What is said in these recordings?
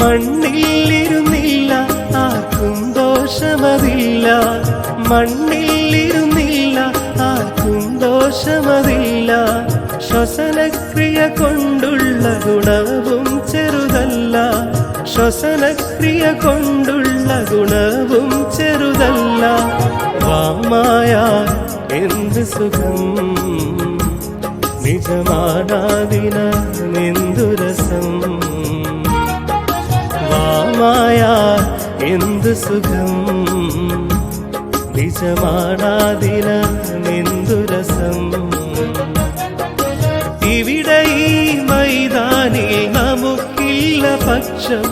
മണ്ണില്ലിരുന്നില്ല ആർക്കും ദോഷമതില്ല. മണ്ണില്ലിരുന്നില്ല ആർക്കും ദോഷമതില്ല. ശ്വസനക്രിയ കൊണ്ടുള്ള ഗുണവും ചെറുതല്ല. ശ്വസനക്രിയ കൊണ്ടുള്ള ഗുണവും ചെറുതല്ല. വാമായ എന്ത് സുഖം? നിജമാനാദിനെന്ത് എന്ത് സുഖം. നിജമാനാദിന നിന്ദുരസം. ഇവിടെ ഈ മൈതാനിൽ നമുക്കില്ല പക്ഷം.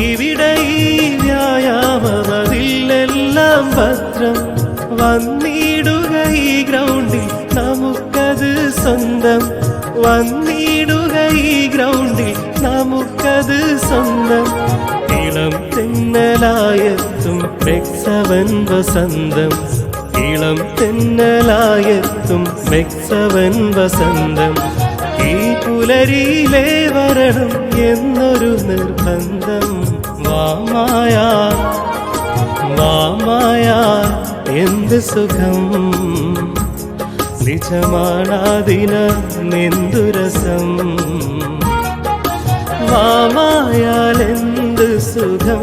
ഇവിടെ ഈ വ്യായാമതിലെല്ലാം ഭദ്രം. വന്നിടുക ഈ ഗ്രൗണ്ടിൽ നമുക്കത് സ്വന്തം. വന്നിടുക ഈ ഗ്രൗണ്ടിൽ ഇളം തെന്നലായെത്തും മെക്സവൻ വസന്തം. ഇളം തെന്നലായെത്തും മെക്സവൻ വസന്തം. ഈ പുലരിയിലേ വരണം എന്നൊരു നിർബന്ധം. വാമായ വാമായ എന്ത് സുഖം? നിജമാണാദിന നെന്തുരസം വാമായാലെന്ത് സുഖം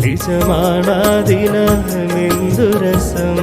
നിജമാണാദിന നെന്തുരസം